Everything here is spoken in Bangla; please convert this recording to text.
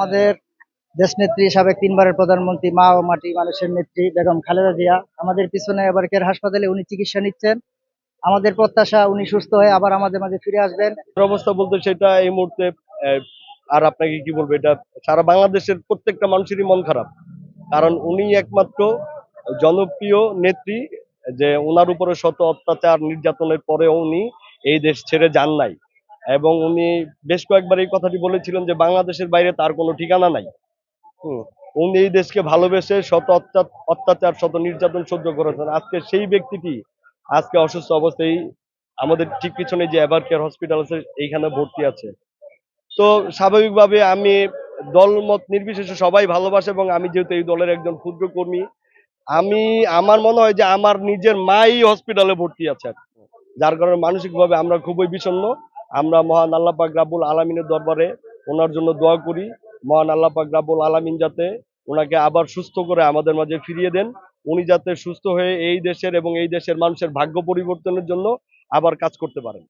আমাদের দেশনেত্রী সাবেক তিনবারের প্রধানমন্ত্রী, মা ও মাটি মানুষের নেত্রী বেগম খালেদা জিয়া। আমাদের পিছনে এবার কেয়ার হাসপাতালে উনি চিকিৎসা নিচ্ছেন। আমাদের প্রত্যাশা, উনি সুস্থ হয়ে আবার আমাদের মাঝে ফিরে আসবেন। অবস্থা বলতে সেটা এই মুহূর্তে আর আপনাকে কি বলব, এটা সারা বাংলাদেশের প্রত্যেকটা মানুষেরই মন খারাপ। কারণ উনি একমাত্র জনপ্রিয় নেত্রী, যে ওনার উপরে শত অত্যাচার, নির্যাতনের পরেও উনি এই দেশ ছেড়ে যান নাই। এবং উনি বেশ কয়েকবার এই কথাটি বলেছিলেন যে বাংলাদেশের বাইরে তার কোনো ঠিকানা নাই। উনি এই দেশকে ভালোবেসে শত অত্যাচার, শত নির্যাতন সহ্য করেছেন। আজকে সেই ব্যক্তিটি আজকে অসুস্থ অবস্থায় আমাদের ঠিক পিছনে যে এভার কেয়ার হসপিটাল আছে, এইখানে ভর্তি আছে। তো স্বাভাবিকভাবে আমি দলমত নির্বিশেষে সবাই ভালোবাসে এবং আমি যেহেতু এই দলের একজন ক্ষুদ্র কর্মী, আমি, আমার মনে হয় যে আমার নিজের মাই হসপিটালে ভর্তি আছে যার কারণে মানসিকভাবে আমরা খুবই বিষণ্ণ। আমরা মহান আল্লাহ পাক আলমিনের দরবারে ওনার জন্য দোয়া করি। মহান আল্লাহ পাক আলমিন আলামিন যাতে ওনাকে আবার সুস্থ করে আমাদের মাঝে ফিরিয়ে দেন। উনি যাতে সুস্থ হয়ে এই দেশের এবং এই দেশের মানুষের ভাগ্য পরিবর্তনের জন্য আবার কাজ করতে পারেন।